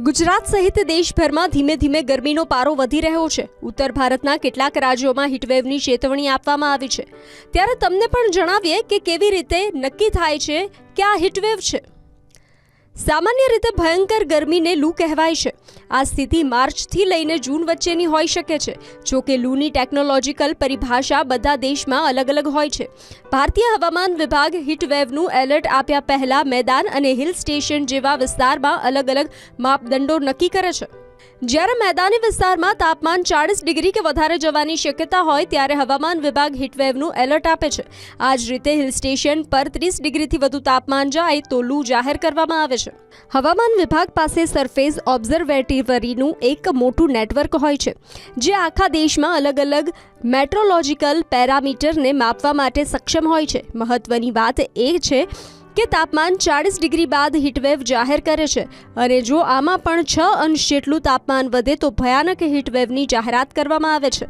ગુજરાત સહિત દેશભરમાં ધીમે ધીમે ગરમીનો પારો વધી રહ્યો છે. ઉત્તર ભારતના કેટલાક રાજ્યોમાં હીટવેવની ચેતવણી આપવામાં આવી છે. ત્યારે તમને પણ જણાવીએ કે કેવી રીતે નક્કી થાય છે કે આ હીટવેવ છે. સામાન્ય રીતે ભયંકર ગરમીને લૂ કહેવાય છે. આ સ્થિતિ માર્ચથી લઈને જૂન વચ્ચેની હોઈ શકે છે, જો કે લૂની ટેકનોલોજીકલ પરિભાષા બધા દેશમાં અલગ અલગ હોય છે. ભારતીય હવામાન વિભાગ હીટવેવનું એલર્ટ આપ્યા પહેલા મેદાન અને હિલ સ્ટેશન જેવા વિસ્તારમાં અલગ અલગ માપદંડો નક્કી કરે છે. જ્યારે મેદાની વિસ્તારમાં તાપમાન ચાળીસ ડિગ્રી કે વધારે જવાની શક્યતા હોય ત્યારે હવામાન વિભાગ હીટવેવનું એલર્ટ આપે છે. આ જ રીતે હિલ સ્ટેશન પર ત્રીસ ડિગ્રીથી વધુ તાપમાન જાય તો લૂ જાહેર કરવામાં આવે છે. હવામાન વિભાગ પાસે સરફેસ ઓબ્ઝર્વેટરીનું એક મોટું નેટવર્ક હોય છે, જે આખા દેશમાં અલગ અલગ મેટ્રોલોજીકલ પેરામીટરને માપવા માટે સક્ષમ હોય છે. મહત્વની વાત એ છે કે તાપમાન ચાળીસ ડિગ્રી બાદ હીટવેવ જાહેર કરે છે. અને જો આમાં પણ છ અંશ જેટલું તાપમાન વધે તો ભયાનક હીટવેવની જાહેરાત કરવામાં આવે છે.